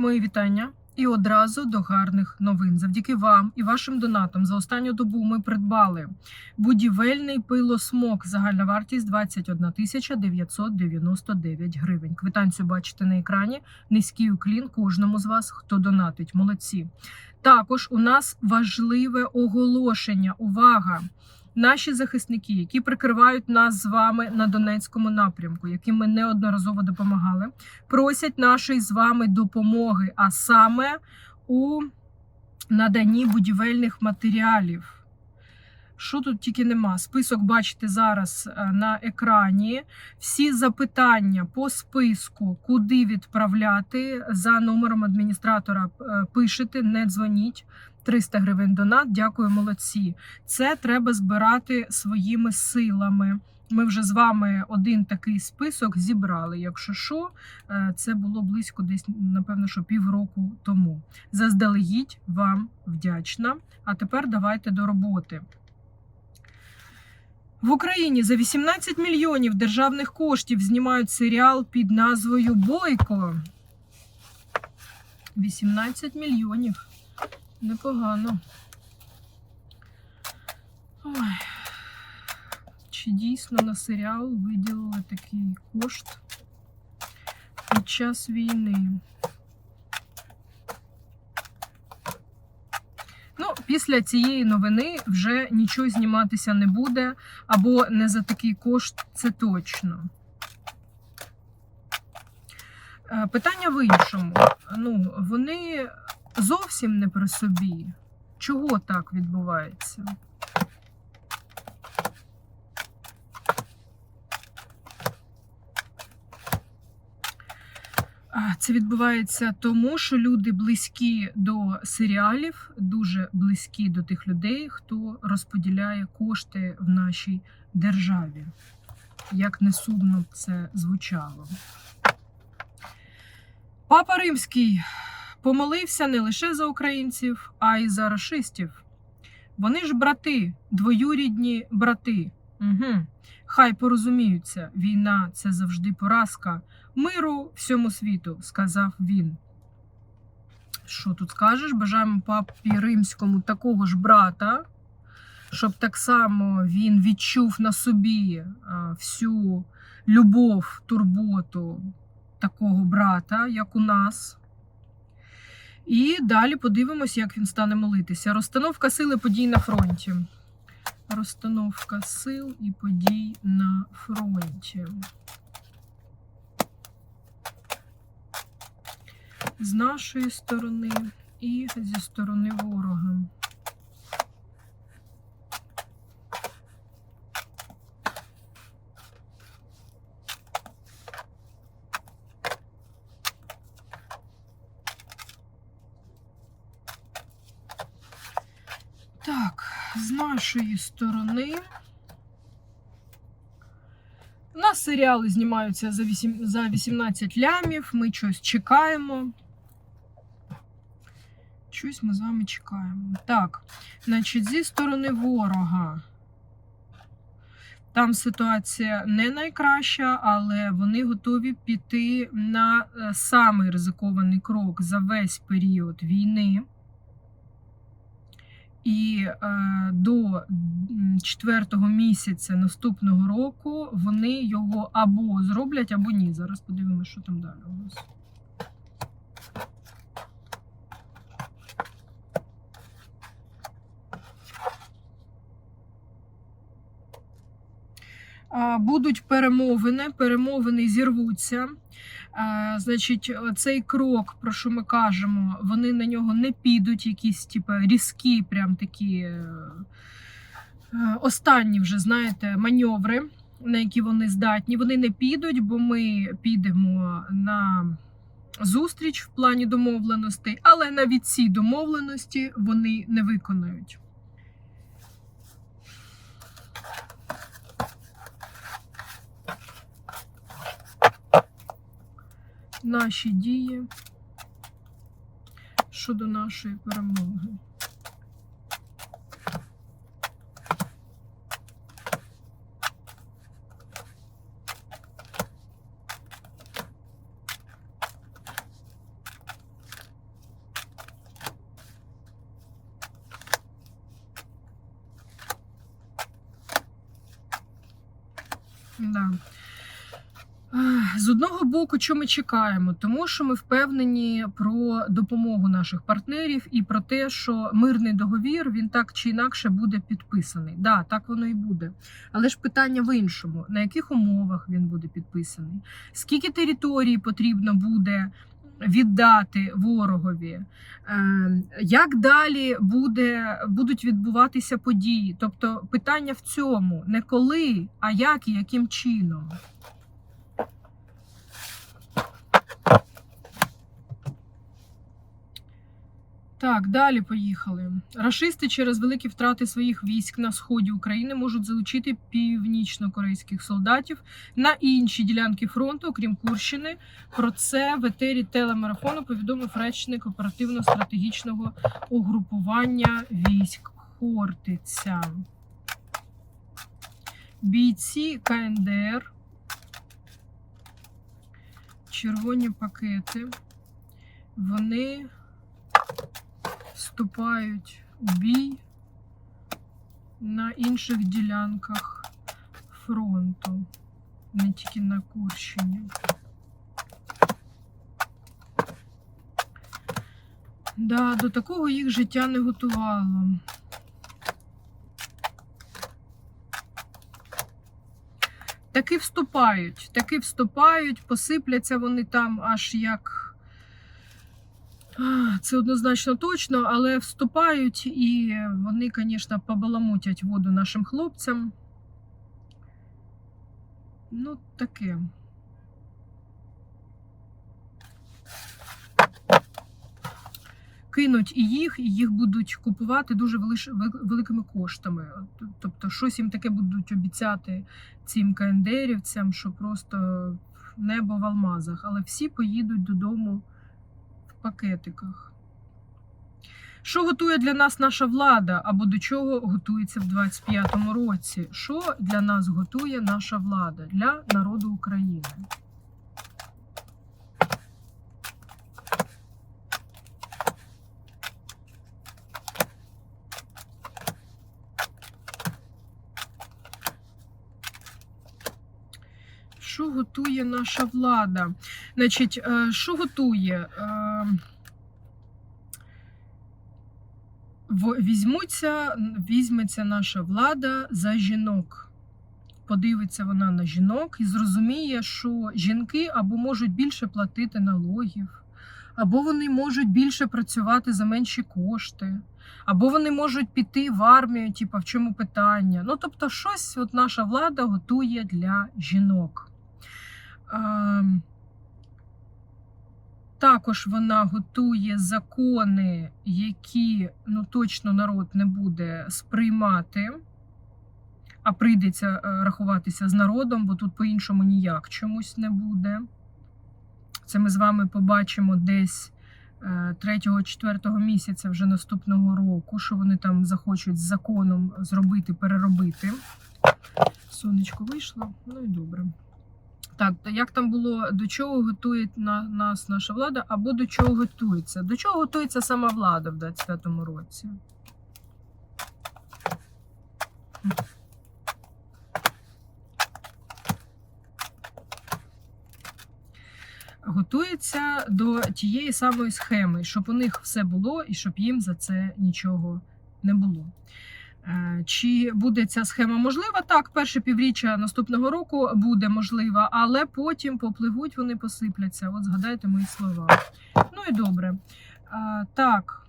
Мої вітання. І одразу до гарних новин. Завдяки вам і вашим донатам за останню добу ми придбали будівельний пилосмок. Загальна вартість 21 тисяча 999 гривень. Квитанцію бачите на екрані. Низький уклін кожному з вас, хто донатить. Молодці. Також у нас важливе оголошення. Увага! Наші захисники, які прикривають нас з вами на Донецькому напрямку, яким ми неодноразово допомагали, просять нашої з вами допомоги, а саме у наданні будівельних матеріалів. Що тут тільки нема? Список бачите зараз е, на екрані. Всі запитання по списку, куди відправляти за номером адміністратора е, пишете, не дзвоніть. 300 гривень донат. Дякую, молодці. Це треба збирати своїми силами. Ми вже з вами один такий список зібрали. Якщо що, е, це було близько десь, напевно, що півроку тому. Заздалегідь вам вдячна. А тепер давайте до роботи. В Україні за 18 мільйонів державних коштів знімають серіал під назвою Бойко. 18 мільйонів. Непогано. Ой. Чи дійсно на серіал виділили такий кошт під час війни? Ну, після цієї новини вже нічого зніматися не буде, або не за такий кошт, це точно. Е, Питання в іншому. Ну, вони зовсім не при собі. Чого так відбувається? Це відбувається тому, що люди близькі до серіалів, дуже близькі до тих людей, хто розподіляє кошти в нашій державі. Як не сумно це звучало. Папа Римський помолився не лише за українців, а й за рашистів. Вони ж брати, двоюрідні брати. Угу. Хай порозуміються, війна це завжди поразка. Миру всьому світу, сказав він. Що тут скажеш? Бажаємо папі римському такого ж брата, щоб так само він відчув на собі всю любов, турботу такого брата, як у нас. І далі подивимось, як він стане молитися. Розстановка сили подій на фронті. Розстановка сил і подій на фронті. З нашої сторони і зі сторони ворога. Так, з нашої сторони. У нас серіали знімаються за 8, за 18 лямів. Ми щось чекаємо. Щось ми з вами чекаємо. Так, значить, зі сторони ворога. Там ситуація не найкраща, але вони готові піти на е, самий ризикований крок за весь період війни. І е, до четвертого місяця наступного року вони його або зроблять, або ні. Зараз подивимося, що там далі у нас. Будуть перемовини, перемовини зірвуться. Значить, цей крок, про що ми кажемо, вони на нього не підуть, якісь типу, різкі, прям такі е, останні вже, знаєте, маневри, на які вони здатні. Вони не підуть, бо ми підемо на зустріч в плані домовленостей, але навіть ці домовленості вони не виконають. наші дії щодо нашої перемоги. Да. З одного боку, що ми чекаємо? Тому що ми впевнені про допомогу наших партнерів і про те, що мирний договір він так чи інакше буде підписаний. Да, так воно і буде. Але ж питання в іншому: на яких умовах він буде підписаний? Скільки територій потрібно буде віддати ворогові? Е, Як далі буде, будуть відбуватися події? Тобто питання в цьому не коли, а як і яким чином. Так, далі поїхали. Рашисти через великі втрати своїх військ на сході України можуть залучити північно-корейських солдатів на інші ділянки фронту, окрім Курщини. Про це в етері телемарафону повідомив речник оперативно-стратегічного угрупування військ Хортиця. Бійці КНДР. Червоні пакети. Вони вступають у бій на інших ділянках фронту, не тільки на Курщині. Да, до такого їх життя не готувало. Таки вступають, таки вступають, посипляться вони там аж як. Це однозначно точно, але вступають і вони, звісно, побаламутять воду нашим хлопцям. Ну, таке. Кинуть і їх, і їх будуть купувати дуже великими коштами. Тобто, щось їм таке будуть обіцяти цим КНДРівцям, що просто небо в алмазах. Але всі поїдуть додому пакетиках. Що готує для нас наша влада або до чого готується в 25-му році? Що для нас готує наша влада для народу України? Що готує наша влада? Значить, е, що готує? Е, Візьмуться, візьметься наша влада за жінок. Подивиться вона на жінок і зрозуміє, що жінки або можуть більше платити налогів, або вони можуть більше працювати за менші кошти, або вони можуть піти в армію, типу, в чому питання. Ну, тобто, щось от наша влада готує для жінок. Ем, Також вона готує закони, які ну, точно народ не буде сприймати, а прийдеться е, рахуватися з народом, бо тут по-іншому ніяк чомусь не буде. Це ми з вами побачимо десь 3-4 місяця вже наступного року, що вони там захочуть з законом зробити, переробити. Сонечко вийшло, ну і добре. Так, як там було, до чого готує на, нас наша влада, або до чого готується? До чого готується сама влада в 25-му році? Готується до тієї самої схеми, щоб у них все було і щоб їм за це нічого не було. Е, Чи буде ця схема можлива? Так, перше півріччя наступного року буде можлива, але потім попливуть, вони посипляться. От згадайте мої слова. Ну і добре. Е, Так,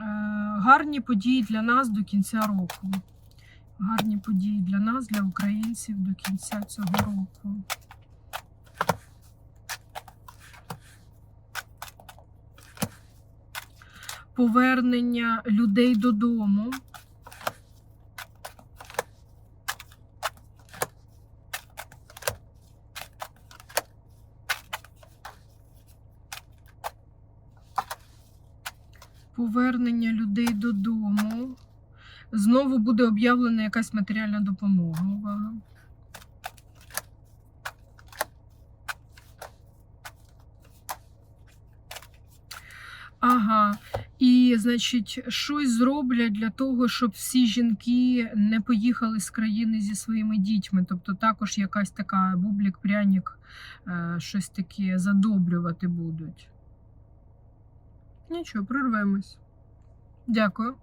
Е, гарні події для нас до кінця року. Гарні події для нас, для українців до кінця цього року. Повернення людей додому. Повернення людей додому. Знову буде об'явлена якась матеріальна допомога. Увага. Ага. І, значить, щось зроблять для того, щоб всі жінки не поїхали з країни зі своїми дітьми. Тобто також якась така бублік, пряник, е, щось таке задобрювати будуть. Нічого, прорвемось. Дякую.